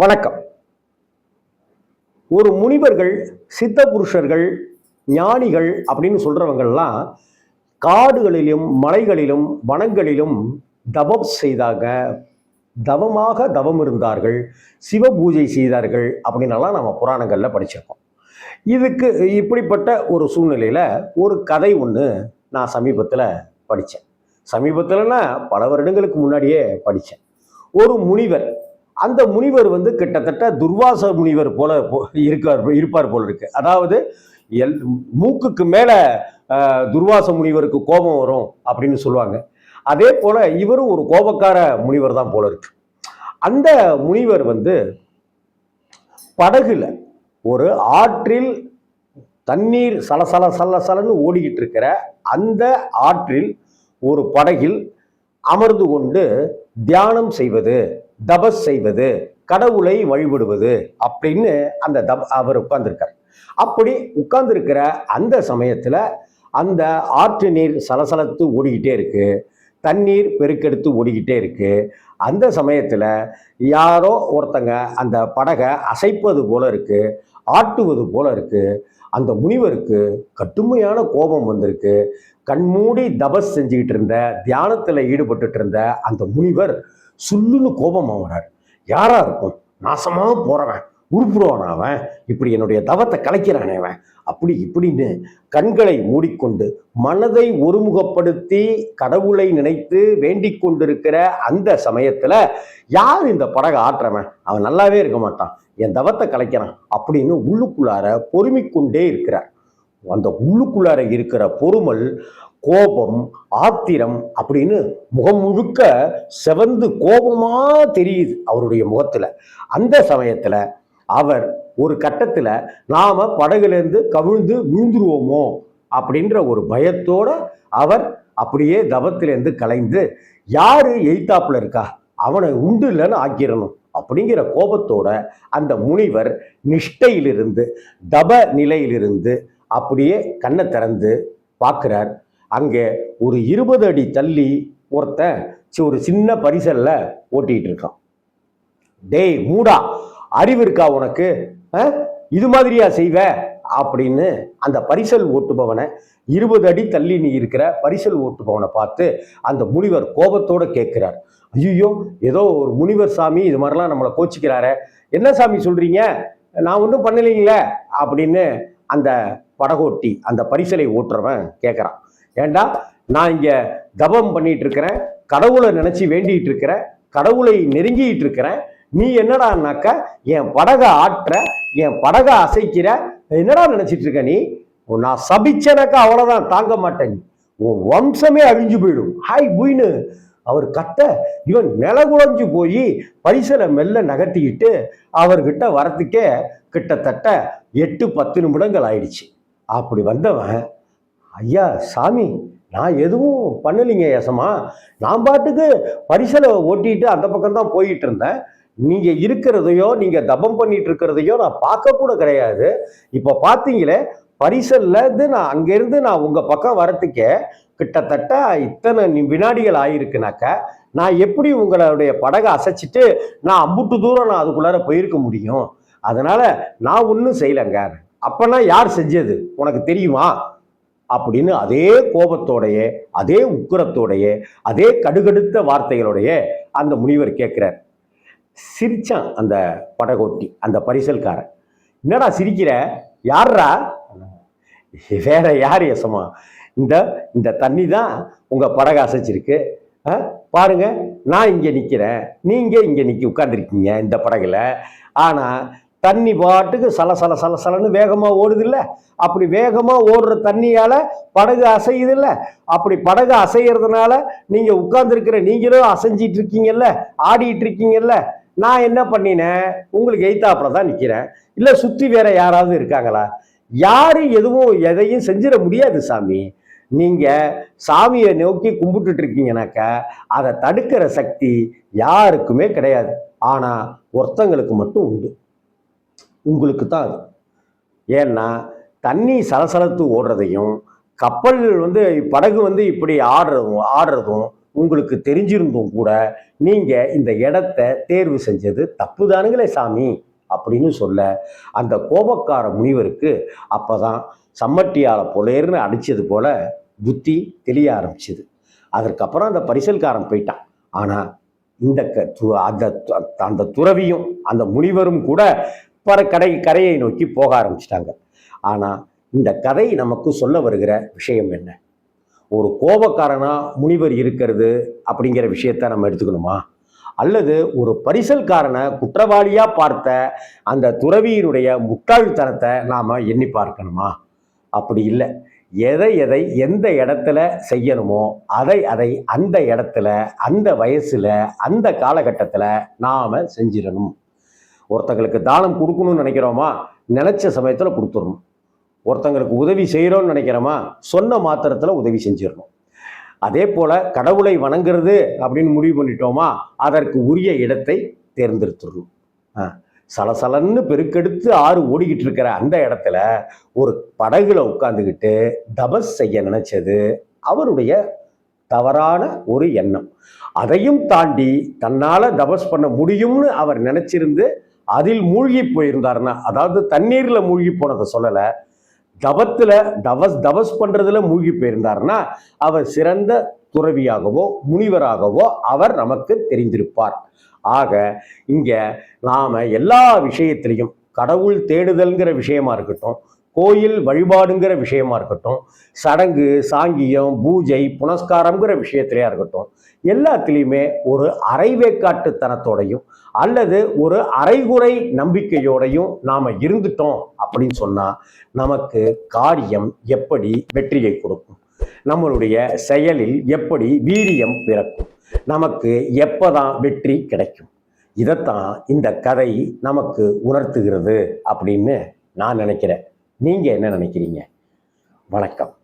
வணக்கம். ஒரு முனிவர்கள் சித்த புருஷர்கள் ஞானிகள் அப்படின்னு சொல்கிறவங்கெல்லாம் காடுகளிலும் மலைகளிலும் வனங்களிலும் தவம் செய்தாங்க. தவமாக தவம் இருந்தார்கள். சிவ பூஜை செய்தார்கள் அப்படின்னலாம் நம்ம புராணங்களில் படிச்சிருக்கோம். இதுக்கு இப்படிப்பட்ட ஒரு சூழ்நிலையில் ஒரு கதை ஒன்று நான் சமீபத்தில் படித்தேன் சமீபத்தில்னா பல வருடங்களுக்கு முன்னாடியே படித்தேன் ஒரு முனிவர் அந்த முனிவர் வந்து கிட்டத்தட்ட துர்வாச முனிவர் போல போ- இருக்கார் இருப்பார் போல இருக்கு. அதாவது எல் மூக்குக்கு மேலே துர்வாச முனிவருக்கு கோபம் வரும் அப்படின்னு சொல்லுவாங்க. அதே போல இவரும் ஒரு கோபக்கார முனிவர் தான் போல இருக்கு. அந்த முனிவர் வந்து படகுல ஒரு ஆற்றில் தண்ணீர் சலசல சலசலன்னு ஓடிக்கிட்டு இருக்கிற அந்த ஆற்றில் ஒரு படகில் அமர்ந்து கொண்டு தியானம் செய்வது. தபஸ் செய்வது கடவுளை வழிபடுவது அப்படின்னு அந்த தப அவர் உட்கார்ந்துருக்கார். அப்படி உட்கார்ந்துருக்கிற அந்த சமயத்தில் அந்த ஆற்று நீர் சலசலத்து ஓடிக்கிட்டே இருக்கு தண்ணீர் பெருக்கெடுத்து ஓடிக்கிட்டே இருக்கு. அந்த சமயத்தில் யாரோ ஒருத்தங்க அந்த படகை அசைப்பது போல இருக்கு ஆட்டுவது போல இருக்கு அந்த முனிவருக்கு கடுமையான கோபம் வந்திருக்கு. கண்மூடி தபஸ் செஞ்சுக்கிட்டு இருந்த தியானத்தில் ஈடுபட்டுட்டு இருந்த அந்த முனிவர் சுல்லுன்னு கோபமாக ஆகிறார் யாராக இருக்கும்? நாசமாக போகிறவன் உருப்புடுவான் அவன். இப்படி என்னுடைய தவத்தை கலைக்கிறானே அவன். அப்படி இப்படின்னு கண்களை மூடிக்கொண்டு மனதை ஒருமுகப்படுத்தி கடவுளை நினைத்து வேண்டிக் கொண்டிருக்கிற அந்த சமயத்தில் யார் இந்த படகை ஆட்டுறவன்? அவன் நல்லாவே இருக்க மாட்டான். என் தவத்தை கலைக்கிறான் அப்படின்னு உள்ளுக்குள்ளார பொறுமிக்கொண்டே இருக்கிறார். அந்த உள்ளுக்குள்ளார இருக்கிற பொறுமல் கோபம் ஆத்திரம் அப்படின்னு முகம் முழுக்க செவந்து கோபமா தெரியுது அவருடைய முகத்துல. அந்த சமயத்துல அவர் ஒரு கட்டத்துல நாம படகுலேருந்து கவிழ்ந்து விழுந்துருவோமோ அப்படின்ற ஒரு பயத்தோட அவர் அப்படியே தவத்திலேருந்து கலைந்து யாரு எய்தாப்புல இருக்கா? அவனை உண்டு இல்லைன்னு ஆக்கிரணும். அப்படிங்கிற கோபத்தோட அந்த முனிவர் நிஷ்டையிலிருந்து தப நிலையிலிருந்து அப்படியே கண்ணை திறந்து பார்க்குறார். அங்கே ஒரு இருபது அடி தள்ளி ஒருத்தன் ஒரு சின்ன பரிசல்ல ஓட்டிகிட்டு இருக்கான் டேய் மூடா அறிவு இருக்கா உனக்கு? ஆ? இது மாதிரியா செய்வ? அப்படின்னு அந்த பரிசல் ஓட்டுபவனை இருபது அடி தள்ளி நீ இருக்கிற பரிசல் ஓட்டுபவனை பார்த்து அந்த முனிவர் கோபத்தோட கேட்கிறார். ஐயோ ஏதோ ஒரு முனிவர் சாமி இது மாதிரிலாம் நம்மளை கோச்சிக்கிறாரு. என்ன சாமி சொல்றீங்க? நான் ஒன்றும் பண்ணலைங்களே அப்படின்னு அந்த படகோட்டி அந்த பரிசலை ஓட்டுறவன் கேட்குறான். ஏண்டா நான் இங்கே தபம் பண்ணிட்டு இருக்கிறேன் கடவுளை நினச்சி வேண்டிட்டு இருக்கிறேன் கடவுளை நெருங்கிட்டு இருக்கிறேன் நீ என்னடானாக்க என் படகை ஆற்ற என் படகை அசைக்கிற என்னடா நினைச்சிட்டு இருக்க நீ நான் சபிச்சனக்கா அவ்வளவுதான் தாங்க மாட்டேன். நீ உன் வம்சமே அழிஞ்சு போயிடும். ஹாய் புயின்னு அவர் கத்த இவன் நிலகுலைஞ்சு போய் பரிசலை மெல்ல நகர்த்திக்கிட்டு அவர்கிட்ட வரத்துக்கே கிட்டத்தட்ட எட்டு பத்து நிமிடங்கள் ஆயிடுச்சு. அப்படி வந்தவன் ஐயா சாமி நான் எதுவும் பண்ணலைங்க யசமா நான் பாட்டுக்கு பரிசலை ஓட்டிட்டு அந்த பக்கம் தான் போயிட்டு இருந்தேன். நீங்கள் இருக்கிறதையோ நீங்கள் தபம் பண்ணிட்டு இருக்கிறதையோ நான் பார்க்கக்கூட கிடையாது. இப்போ பார்த்தீங்களே பரிசல்லேருந்து நான் அங்கேருந்து நான் உங்கள் பக்கம் வரத்துக்கே கிட்டத்தட்ட இத்தனை வினாடிகள் ஆயிருக்குனாக்க நான் எப்படி உங்களுடைய படகை அசைச்சிட்டு நான் அம்புட்டு தூரம் நான் அதுக்குள்ளார போயிருக்க முடியும்? அதனால் நான் ஒன்றும் செய்யலைங்க. அப்பனா யார் செஞ்சது? உனக்கு தெரியுமா? அப்படின்னு அதே கோபத்தோடையே அதே உக்கிரத்தோடையே அதே கடுகடுத்த வார்த்தைகளுடைய அந்த முனிவர் கேட்குறார். சிரிச்சான் அந்த படகோட்டி அந்த பரிசல்காரன். என்னடா சிரிக்கிற? யார்ரா வேற யார் யசமா இந்த இந்த தண்ணி தான் உங்கள் படகு அசைச்சிருக்கு. ஆ? பாருங்க நான் இங்கே நிற்கிறேன் நீங்கள் இங்கே நிற்க உட்காந்துருக்கீங்க இந்த படகுல. ஆனால் தண்ணி பாட்டுக்கு சல சல சல சலன்னு வேகமாக ஓடுது இல்லை அப்படி வேகமாக ஓடுற தண்ணியால் படகு அசையுது இல்லை அப்படி படகு அசைகிறதுனால நீங்கள் உட்கார்ந்துருக்கிற நீங்களும் அசைஞ்சிட்டு இருக்கீங்கல்ல ஆடிட்டு இருக்கீங்கல்ல நான் என்ன பண்ணினேன்? உங்களுக்கு எய்த்தாப்புல தான் நிற்கிறேன் இல்லை சுற்றி வேற யாராவது இருக்காங்களா? யாரும் எதுவும் எதையும் செஞ்சிட முடியாது சாமி. நீங்கள் சாமியை நோக்கி கும்பிட்டுட்டு இருக்கீங்கனாக்கா அதை தடுக்கிற சக்தி யாருக்குமே கிடையாது. ஆனால் ஒருத்தங்களுக்கு மட்டும் உண்டு. உங்களுக்கு தான் அது. ஏன்னா தண்ணி சலசலத்து ஓடுறதையும் கப்பல் வந்து படகு வந்து இப்படி ஆடுறதும் ஆடுறதும் உங்களுக்கு தெரிஞ்சிருந்தும் கூட நீங்கள் இந்த இடத்த தேர்வு செஞ்சது தப்பு தானுங்களே சாமி அப்படின்னு சொல்ல அந்த கோபக்கார முனிவருக்கு அப்போ தான் சம்மட்டியால் புலையர்னு அடித்தது போல புத்தி தெளிய ஆரம்பிச்சுது. அதற்கப்புறம் அந்த பரிசல்காரன் போயிட்டான். ஆனால் இந்த க- து- அந்த அந்த துறவியும் அந்த முனிவரும் கூட பற கடை கரையை நோக்கி போக ஆரம்பிச்சிட்டாங்க. ஆனால் இந்த கதை நமக்கு சொல்ல வருகிற விஷயம் என்ன? ஒரு கோபக்காரனா முனிவர் இருக்கிறது அப்படிங்கிற விஷயத்த நம்ம எடுத்துக்கணுமா? அல்லது ஒரு பரிசல்காரனை குற்றவாளியா பார்த்த அந்த துறவியினுடைய முட்டாள்தனத்தை நாம எண்ணி பார்க்கணுமா? அப்படி இல்லை. எதை எதை எந்த இடத்துல செய்யணுமோ அதை அதை அந்த இடத்துல அந்த வயசுல அந்த காலகட்டத்தில் நாம செஞ்சிடணும். ஒருத்தங்களுக்கு தானம் கொடுக்கணும்னு நினைக்கிறோமா? நினைச்ச சமயத்தில் கொடுத்துடணும் ஒருத்தங்களுக்கு உதவி செய்கிறோம்னு நினைக்கிறோமா? சொன்ன மாத்திரத்தில் உதவி செஞ்சிடணும். அதே போல் கடவுளை வணங்குறது அப்படின்னு முடிவு பண்ணிட்டோமா? அதற்கு உரிய இடத்தை தேர்ந்தெடுத்துடணும். சலசலன்னு பெருக்கெடுத்து ஆறு ஓடிக்கிட்டு இருக்கிற அந்த இடத்துல ஒரு படகுல உட்காந்துக்கிட்டு தபஸ் செய்ய நினைச்சது அவருடைய தவறான ஒரு எண்ணம். அதையும் தாண்டி தன்னால் தபஸ் பண்ண முடியும்னு அவர் நினச்சிருந்து அதில் மூழ்கி போயிருந்தாருன்னா அதாவது தண்ணீரில் மூழ்கி போனதை சொல்லலை தவத்தில் தவஸ் தவஸ் பண்ணுறதுல மூழ்கி போயிருந்தாருன்னா அவர் சிறந்த துறவியாகவோ முனிவராகவோ அவர் நமக்கு தெரிந்திருப்பார். ஆக இங்கே நாம் எல்லா விஷயத்திலையும் கடவுள் தேடுதல்ங்கிற விஷயமா இருக்கட்டும் கோயில் வழிபாடுங்கிற விஷயமா இருக்கட்டும் சடங்கு சாங்கியம் பூஜை புனஸ்காரம்ங்கிற விஷயத்திலையா இருக்கட்டும் எல்லாத்துலேயுமே ஒரு அரைவேக்காட்டுத்தனத்தோடையும் அல்லது ஒரு அரைகுறை நம்பிக்கையோடையும் நாம் இருந்துட்டோம் அப்படின்னு சொன்னால் நமக்கு காரியம் எப்படி வெற்றியை கொடுக்கும்? நம்மளுடைய செயலில் எப்படி வீரியம் பிறக்கும்? நமக்கு எப்போதான் வெற்றி கிடைக்கும்? இதைத்தான் இந்த கதை நமக்கு உணர்த்துகிறது அப்படின்னு நான் நினைக்கிறேன். நீங்கள் என்ன நினைக்கிறீங்க? வணக்கம்.